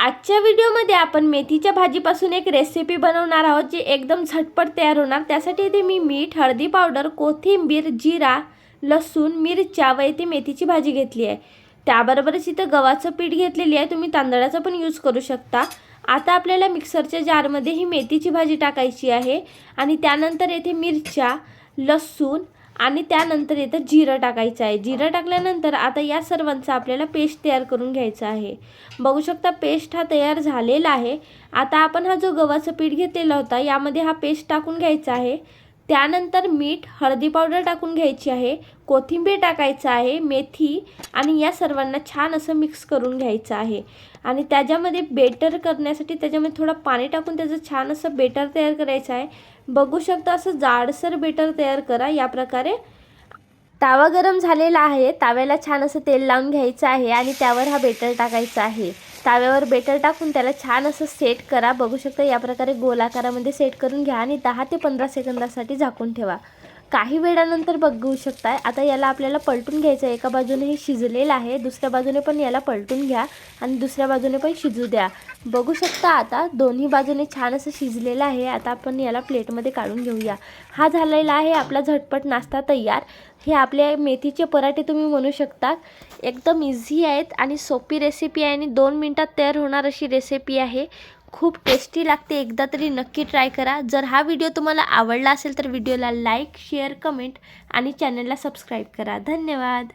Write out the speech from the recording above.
आजच्या व्हिडिओमध्ये आपण मेथीच्या भाजीपासून एक रेसिपी बनवणार आहोत जी एकदम झटपट तयार होणार. त्यासाठी इथे मी मीठ हळदी पावडर कोथिंबीर जिरा लसूण मिरच्या व इथे मेथीची भाजी घेतली आहे. त्याबरोबरच इथं गव्हाचं पीठ घेतलेली आहे. तुम्ही तांदळाचं पण यूज करू शकता. आता आपल्याला मिक्सरच्या जारमध्ये ही मेथीची भाजी टाकायची आहे. आणि त्यानंतर येथे मिरच्या लसूण आणि त्यानंतर इथं जिरं टाकायचं आहे. जिरं टाकल्यानंतर आता या सर्वांचा आपल्याला पेस्ट तयार करून घ्यायचा आहे. बघू शकता पेस्ट हा तयार झालेला आहे. आता आपण हा जो गव्हाचं पीठ घेतलेला होता यामध्ये हा पेस्ट टाकून घ्यायचा आहे. त्यानंतर मीठ हळदी पावडर टाकून घ्यायची आहे कोथिंबीर टाकायचं आहे मेथी आणि या सर्वांना छान असं मिक्स करून घ्यायचं आहे. आणि त्याच्यामध्ये बेटर करण्यासाठी त्याच्यामध्ये थोडं पाणी टाकून त्याचं छान असं बेटर तयार करायचं आहे. बघू शकता असं जाडसर बेटर तयार करा. या प्रकारे तावा गरम झालेला आहे. ताव्याला छान असं तेल लावून घ्यायचं आहे आणि त्यावर हा बेटर टाकायचा आहे. ताव्यावर बेटर टाकून त्याला छान असं सेट करा. बघू शकता या प्रकारे गोल आकारामध्ये सेट करून घ्या आणि दहा ते पंधरा सेकंदासाठी झाकून ठेवा. काही वेळानंतर बघू शकताय. आता याला आपल्याला पलटून घ्यायचं आहे. एका बाजूने हे शिजलेलं आहे. दुसऱ्या बाजूने पण याला पलटून घ्या आणि दुसऱ्या बाजूने पण शिजू द्या. बघू शकता आता दोन्ही बाजूने छान असं शिजलेलं आहे. आता आपण याला प्लेटमध्ये काढून घेऊया. हा झालेला आहे आपला झटपट नाश्ता तयार. हे आपले मेथीचे पराठे तुम्ही म्हणू शकता. एकदम इझी आहेत आणि सोपी रेसिपी आहे आणि दोन मिनटात तयार होणार अशी रेसिपी आहे. खूप टेस्टी लागते. एकदा तरी नक्की ट्राय करा. जर हा व्हिडिओ तुम्हाला आवडला असेल तर व्हिडिओला लाईक शेअर कमेंट आणि चॅनलला सबस्क्राईब करा. धन्यवाद.